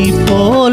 people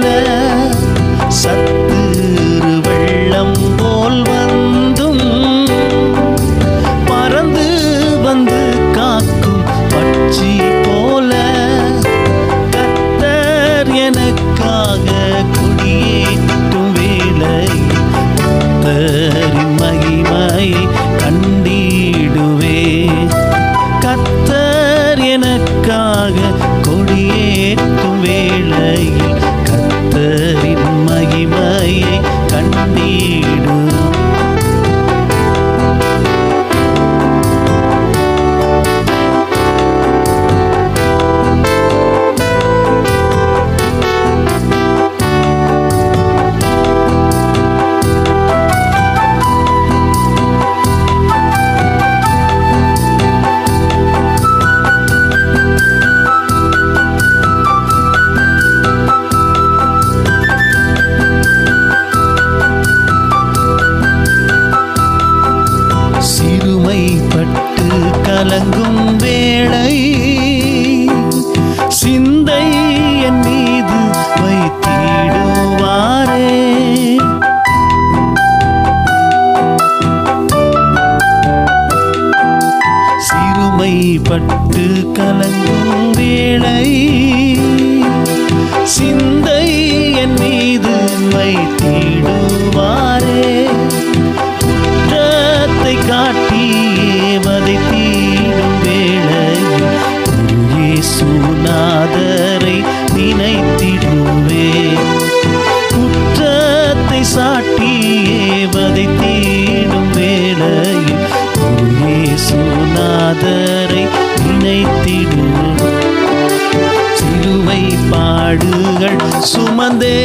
சுமந்தே.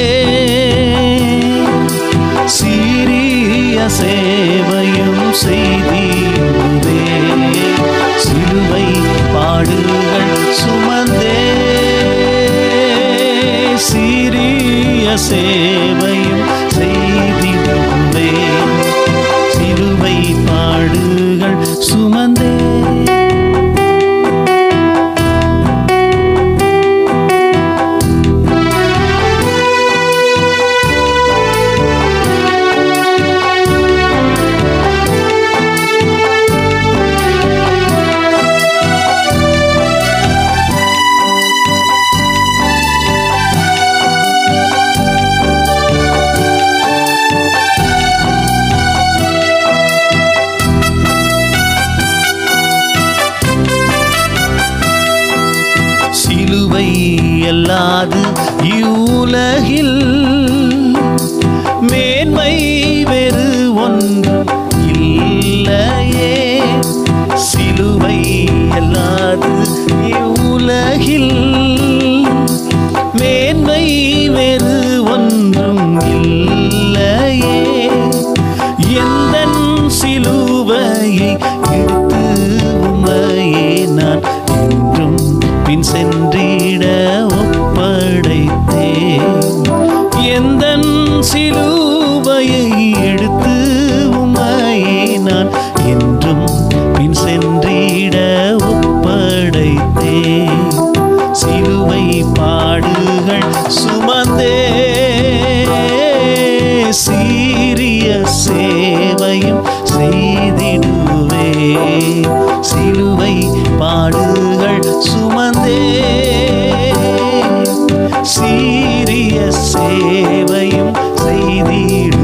சீரிய சேவையும் செய்தீரே சிலுவை பாடுகள் சுமந்தே. சீரிய சேவையும் இவ்வுலகில் சேவையும் செய்தீடு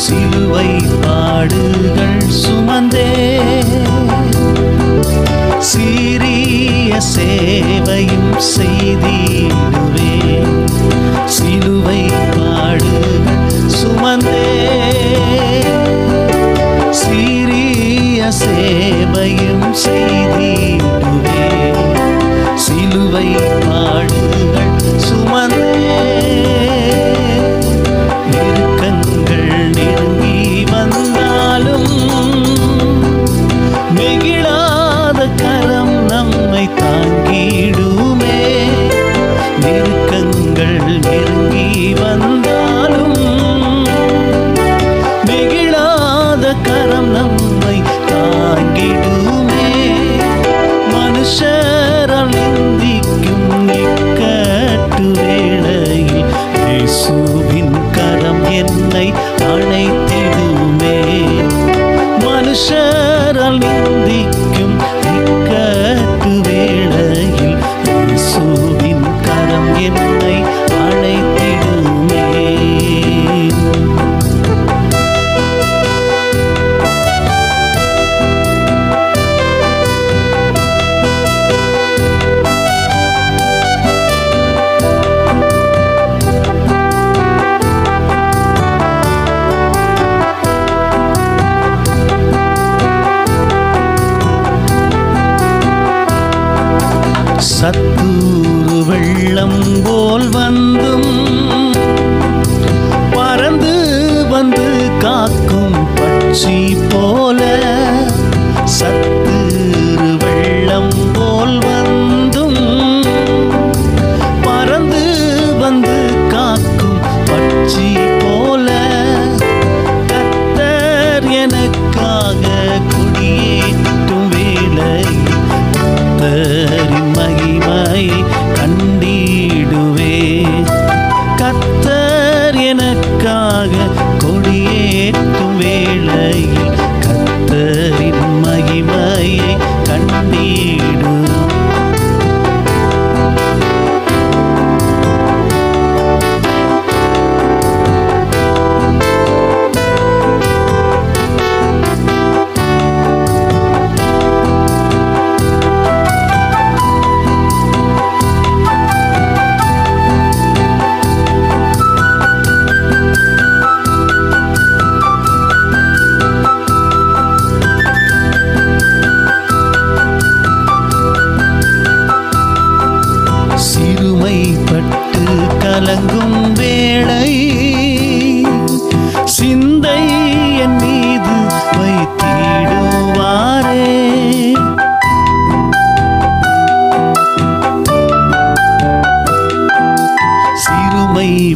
சிலுவை பாடுகள் சுமந்தே. சீரிய சேவையும் செய்தீடுவே. சிலுவை பாடு சுமந்தே. சீரிய சேவையும் செய்தீடுவே. சிலுவை சத்தூரு வெள்ளம் போல் வந்தும் பறந்து வந்து காக்கும் பட்சி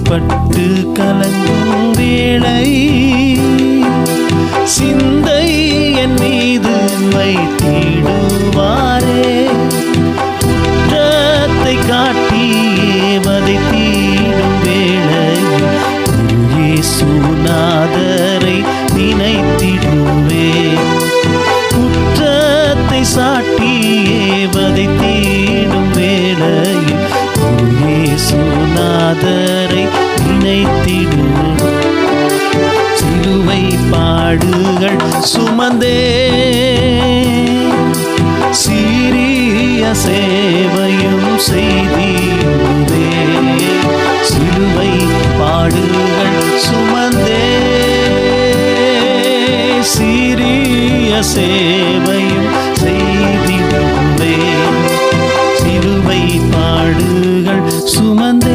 பட்டு கலங்கும் வேளை சிந்தை என் மீது வைத்திடுவாரே குற்றத்தை காட்டி வதைத்திடும் வேளை சுனாதரை நினைத்திடுவே குற்றத்தை சாட்டியே வதை நாதரை நினைத்திடு. சிலுவை பாடுகள் சுமந்தே. சீரிய சேவையும் செய்தீரே சிலுவை பாடுகள் சுமந்தே. சீரிய சேவையும் செய்திடுவே. சிலுவை பாடுகள் சுமந்தே.